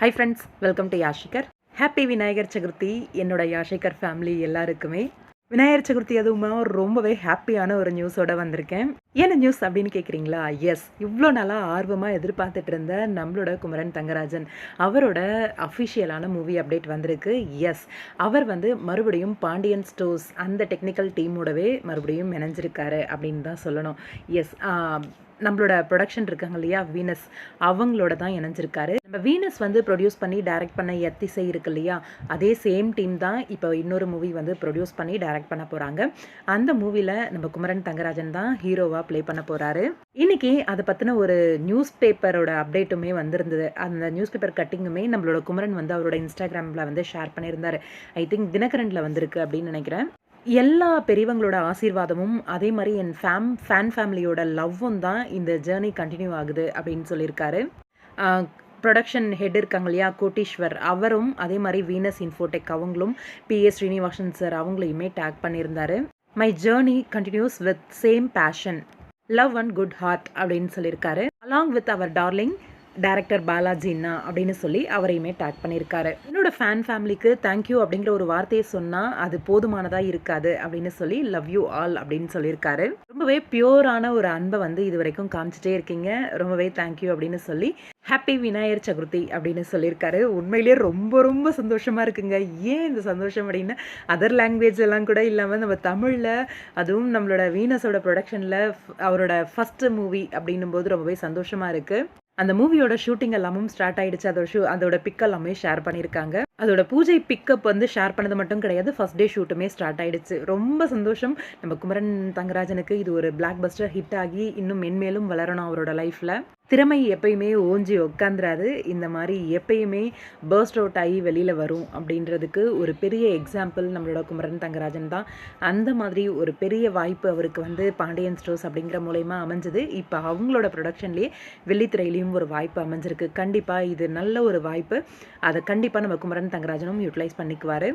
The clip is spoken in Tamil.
Hi friends welcome to Yashikar happy Vinayagar Chathurthi என்னோட யாஷிகர் ஃபேமிலி எல்லாருக்குமே. விநாயகர் சதுர்த்தி அதுவுமா ரொம்பவே ஹாப்பியான ஒரு நியூஸோட வந்திருக்கேன். என்ன நியூஸ் அப்படின்னு கேட்குறீங்களா எஸ் இவ்வளோ நாளாக ஆர்வமாக எதிர்பார்த்துட்டு இருந்த நம்மளோட குமரன் தங்கராஜன் அவரோட அஃபிஷியலான மூவி அப்டேட் வந்திருக்கு. எஸ் அவர் வந்து மறுபடியும் பாண்டியன் ஸ்டோர்ஸ் அந்த டெக்னிக்கல் டீமோடவே மறுபடியும் இணைஞ்சிருக்காரு அப்படின்னு தான் சொல்லணும். எஸ் நம்மளோட ப்ரொடக்ஷன் இருக்காங்க இல்லையா? வீனஸ் அவங்களோட தான் இணைஞ்சிருக்காரு. நம்ம வீனஸ் வந்து ப்ரொடியூஸ் பண்ணி டைரக்ட் பண்ண எத்திசை இருக்கு இல்லையா? அதே சேம் டீம் தான் இப்போ இன்னொரு மூவி வந்து ப்ரொடியூஸ் பண்ணி டைரக்ட் பண்ண போகிறாங்க அந்த மூவியில் நம்ம குமரன் தங்கராஜன் தான் ஹீரோவாக ப்ளே பண்ண போகிறாரு இன்னைக்கு அதை பற்றின ஒரு நியூஸ் பேப்பரோட அப்டேட்டுமே வந்திருந்தது. அந்த நியூஸ் பேப்பர் கட்டிங்குமே நம்மளோட குமரன் வந்து அவரோட இன்ஸ்டாகிராமில் வந்து ஷேர் பண்ணியிருந்தாரு. ஐ திங்க் தினகரனில் வந்திருக்கு அப்படின்னு நினைக்கிறேன். எல்லா பெரியவங்களோட ஆசீர்வாதமும் அதே மாதிரி என் ஃபேம் ஃபேன் ஃபேமிலியோட லவ்வும் தான் இந்த ஜேர்னி கண்டினியூ ஆகுது அப்படின்னு சொல்லியிருக்காரு. ப்ரொடக்ஷன் ஹெட் இருக்காங்க இல்லையா கோட்டீஸ்வர் அவரும் அதே மாதிரி வீனஸ் இன்ஃபோடெக் அவங்களும் பிஎஸ் ஸ்ரீனிவாசன் சார் அவங்களையுமே டேக் பண்ணியிருந்தாரு. My journey continues with same passion love and good heart அப்படின்னு சொல்லியிருக்காரு. Along with our darling director பாலாஜின்னா அப்படின்னு சொல்லி அவரையுமே டேக் பண்ணியிருக்காரு. என்னோட ஃபேன் ஃபேமிலிக்கு தேங்க்யூ அப்படிங்கிற ஒரு வார்த்தையை சொன்னால் அது போதுமானதாக இருக்காது அப்படின்னு சொல்லி லவ் யூ ஆல் அப்படின்னு சொல்லியிருக்காரு. ரொம்பவே பியூரான ஒரு அன்பை வந்து இது வரைக்கும் காமிச்சிட்டே இருக்கீங்க. ரொம்பவே தேங்க்யூ அப்படின்னு சொல்லி ஹாப்பி விநாயகர் சதுர்த்தி அப்படின்னு சொல்லியிருக்காரு. உண்மையிலேயே ரொம்ப ரொம்ப சந்தோஷமாக இருக்குங்க. ஏன் இந்த சந்தோஷம் அப்படின்னா? அதர் லாங்குவேஜ் எல்லாம் கூட இல்லாமல் நம்ம தமிழில் அதுவும் நம்மளோட வீனஸோட ப்ரொடக்ஷனில் அவரோட ஃபஸ்ட்டு மூவி அப்படின்னும் போது ரொம்பவே சந்தோஷமாக இருக்குது அந்த மூவியோட ஷூட்டிங் எல்லாமும் ஸ்டார்ட் ஆயிடுச்சு. அதோட ஷூ அதோட பிக் எல்லாமே ஷேர் பண்ணியிருக்காங்க அதோட பூஜை பிக்கப் வந்து ஷேர் பண்ணது மட்டும் கிடையாது. ஃபர்ஸ்ட் டே ஷூட்டுமே ஸ்டார்ட் ஆயிடுச்சு. ரொம்ப சந்தோஷம். நம்ம குமரன் தங்கராஜனுக்கு இது ஒரு பிளாக் பஸ்டர் ஹிட் ஆகி இன்னும் மென்மேலும் வளரணும் அவரோட லைஃப்பில் திறமை எப்பயுமே ஓஞ்சி உட்காந்துராது இந்த மாதிரி எப்பயுமே பேர்ஸ்ட் அவுட் ஆகி வெளியில் வரும் அப்படின்றதுக்கு ஒரு பெரிய எக்ஸாம்பிள் நம்மளோட குமரன் தங்கராஜன் தான். அந்த மாதிரி ஒரு பெரிய வாய்ப்பு அவருக்கு வந்து பாண்டியன் ஸ்டோர்ஸ் அப்படிங்கிற மூலயமா அமைஞ்சது. இப்போ அவங்களோட ப்ரொடக்ஷன்லேயே வெள்ளித்திரையிலையும் ஒரு வாய்ப்பு அமைஞ்சிருக்கு. கண்டிப்பாக இது நல்ல ஒரு வாய்ப்பு. அதை கண்டிப்பாக நம்ம குமரன் தங்கராஜனும் யூட்டிலைஸ் பண்ணிக்குவார்.